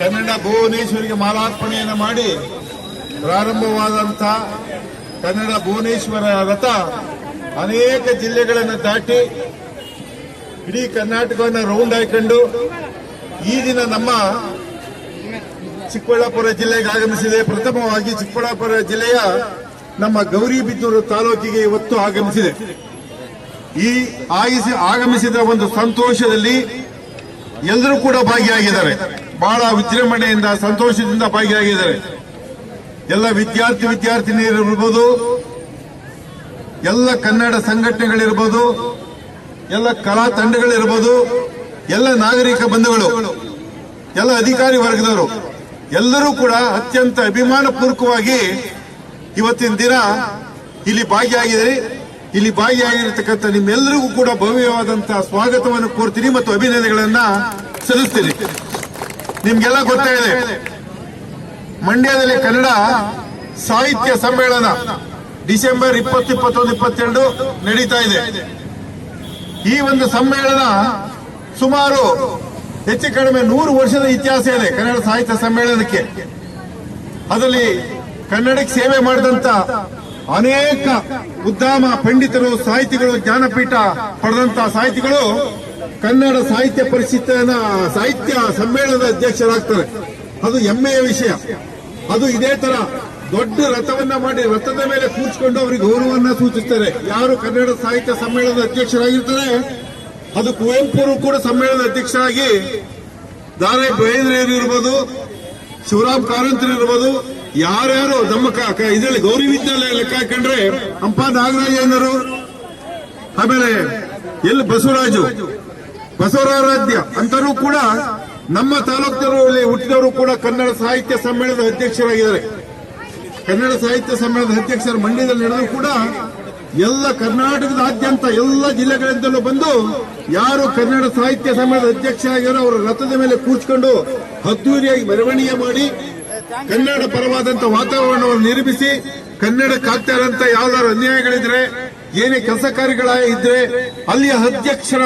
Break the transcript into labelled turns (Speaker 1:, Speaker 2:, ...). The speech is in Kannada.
Speaker 1: ಕನ್ನಡ ಭುವನೇಶ್ವರಿಗೆ ಮಾಲಾರ್ಪಣೆಯನ್ನು ಮಾಡಿ ಪ್ರಾರಂಭವಾದಂಥ ಕನ್ನಡ ಭುವನೇಶ್ವರ ರಥ ಅನೇಕ ಜಿಲ್ಲೆಗಳನ್ನು ದಾಟಿ ಇಡೀ ಕರ್ನಾಟಕವನ್ನು ರೌಂಡ್ ಹಾಕೊಂಡು ಈ ದಿನ ನಮ್ಮ ಚಿಕ್ಕಬಳ್ಳಾಪುರ ಜಿಲ್ಲೆಗೆ ಆಗಮಿಸಿದೆ. ಪ್ರಥಮವಾಗಿ ಚಿಕ್ಕಬಳ್ಳಾಪುರ ಜಿಲ್ಲೆಯ ನಮ್ಮ ಗೌರಿಬಿದ್ದೂರು ತಾಲೂಕಿಗೆ ಇವತ್ತು ಆಗಮಿಸಿದೆ. ಈ ಆಗಿಸಿ ಆಗಮಿಸಿದ ಒಂದು ಸಂತೋಷದಲ್ಲಿ ಎಲ್ಲರೂ ಕೂಡ ಭಾಗಿಯಾಗಿದ್ದಾರೆ. ಬಹಳ ವಿಜೃಂಭಣೆಯಿಂದ, ಸಂತೋಷದಿಂದ ಭಾಗಿಯಾಗಿದ್ದಾರೆ. ಎಲ್ಲ ವಿದ್ಯಾರ್ಥಿ ವಿದ್ಯಾರ್ಥಿನಿಯರು ಇರ್ಬೋದು ಎಲ್ಲ ಕನ್ನಡ ಸಂಘಟನೆಗಳಿರ್ಬೋದು ಎಲ್ಲ ಕಲಾ ತಂಡಗಳಿರ್ಬೋದು, ಎಲ್ಲ ನಾಗರಿಕ ಬಂಧುಗಳು, ಎಲ್ಲ ಅಧಿಕಾರಿ ವರ್ಗದವರು, ಎಲ್ಲರೂ ಕೂಡ ಅತ್ಯಂತ ಅಭಿಮಾನ ಪೂರ್ವಕವಾಗಿ ಇವತ್ತಿನ ದಿನ ಇಲ್ಲಿ ಭಾಗಿಯಾಗಿದ್ದೀರಿ. ಇಲ್ಲಿ ಭಾಗಿಯಾಗಿರತಕ್ಕಂಥ ನಿಮ್ಮೆಲ್ಲರಿಗೂ ಕೂಡ ಭವ್ಯವಾದಂತಹ ಸ್ವಾಗತವನ್ನು ಕೋರ್ತೀನಿ ಮತ್ತು ಅಭಿನಂದನೆಗಳನ್ನ ಸಲ್ಲಿಸ್ತೀನಿ. ನಿಮ್ಗೆಲ್ಲ ಗೊತ್ತಾಗಿದೆ, ಮಂಡ್ಯದಲ್ಲಿ ಕನ್ನಡ ಸಾಹಿತ್ಯ ಸಮ್ಮೇಳನ ಡಿಸೆಂಬರ್ ಇಪ್ಪತ್ತು, ಇಪ್ಪತ್ತೊಂದು, ಇಪ್ಪತ್ತೆರಡು ನಡೀತಾ ಇದೆ. ಈ ಒಂದು ಸಮ್ಮೇಳನ ಸುಮಾರು ಹೆಚ್ಚು ಕಡಿಮೆ ನೂರು ವರ್ಷದ ಇತಿಹಾಸ ಇದೆ ಕನ್ನಡ ಸಾಹಿತ್ಯ ಸಮ್ಮೇಳನಕ್ಕೆ. ಅದರಲ್ಲಿ ಕನ್ನಡಕ್ಕೆ ಸೇವೆ ಮಾಡಿದಂತ ಅನೇಕ ಉದ್ದಾಮ ಪಂಡಿತರು, ಸಾಹಿತಿಗಳು, ಜ್ಞಾನಪೀಠ ಪಡೆದಂತ ಸಾಹಿತಿಗಳು ಕನ್ನಡ ಸಾಹಿತ್ಯ ಪರಿಷತ್ತಿನ ಸಾಹಿತ್ಯ ಸಮ್ಮೇಳನದ ಅಧ್ಯಕ್ಷರಾಗ್ತಾರೆ. ಅದು ಹೆಮ್ಮೆಯ ವಿಷಯ. ಅದು ಇದೇ ತರ ದೊಡ್ಡ ರಥವನ್ನ ಮಾಡಿ ರಥದ ಮೇಲೆ ಕೂರ್ಚ್ಕೊಂಡು ಅವರಿಗೆ ಗೌರವವನ್ನ ಸೂಚಿಸ್ತಾರೆ. ಯಾರು ಕನ್ನಡ ಸಾಹಿತ್ಯ ಸಮ್ಮೇಳನದ ಅಧ್ಯಕ್ಷರಾಗಿರ್ತಾರೆ, ಅದು ಕುವೆಂಪುರು ಕೂಡ ಸಮ್ಮೇಳನದ ಅಧ್ಯಕ್ಷರಾಗಿ ದಾರೆ ಬೇಂದ್ರೆಯರು ಇರ್ಬೋದು, ಶಿವರಾಮ್ ಕಾರಂತರು ಇರ್ಬೋದು, ಯಾರ್ಯಾರು ನಮ್ಮ ಇದರಲ್ಲಿ ಗೌರಿ ವಿದ್ಯಾಲಯ ಲೆಕ್ಕ ಹಾಕೊಂಡ್ರೆ ಹಂಪ ನಾಗರಾಜಯ್ಯನವರು ಆಮೇಲೆ ಎಲ್ಲಿ ಬಸವರಾಜು, ಬಸವರಾರಾಧ್ಯ ಅಂತರೂ ಕೂಡ ನಮ್ಮ ತಾಲೂಕಿನಲ್ಲಿ ಹುಟ್ಟಿದವರು ಕೂಡ ಕನ್ನಡ ಸಾಹಿತ್ಯ ಸಮ್ಮೇಳನದ ಅಧ್ಯಕ್ಷರಾಗಿದ್ದಾರೆ. ಕನ್ನಡ ಸಾಹಿತ್ಯ ಸಮ್ಮೇಳನದ ಅಧ್ಯಕ್ಷರು ಮಂಡ್ಯದಲ್ಲಿ ನಡೆದು ಕೂಡ ಎಲ್ಲ ಕರ್ನಾಟಕದಾದ್ಯಂತ ಎಲ್ಲ ಜಿಲ್ಲೆಗಳಿಂದಲೂ ಬಂದು ಯಾರು ಕನ್ನಡ ಸಾಹಿತ್ಯ ಸಮ್ಮೇಳನದ ಅಧ್ಯಕ್ಷರಾಗಿರೋ ಅವರ ರಥದ ಮೇಲೆ ಕೂರ್ಚ್ಕೊಂಡು ಅದ್ದೂರಿಯಾಗಿ ಮೆರವಣಿಗೆ ಮಾಡಿ ಕನ್ನಡ ಪರವಾದಂತ ವಾತಾವರಣವನ್ನು ನಿರ್ಮಿಸಿ ಕನ್ನಡ ಇರೋಂತ ಯಾವ್ದಾದ್ರು ಅನ್ಯಾಯಗಳಿದ್ರೆ, ಏನೇ ಕೆಲಸ ಕಾರ್ಯಗಳ ಅಲ್ಲಿಯ ಅಧ್ಯಕ್ಷರ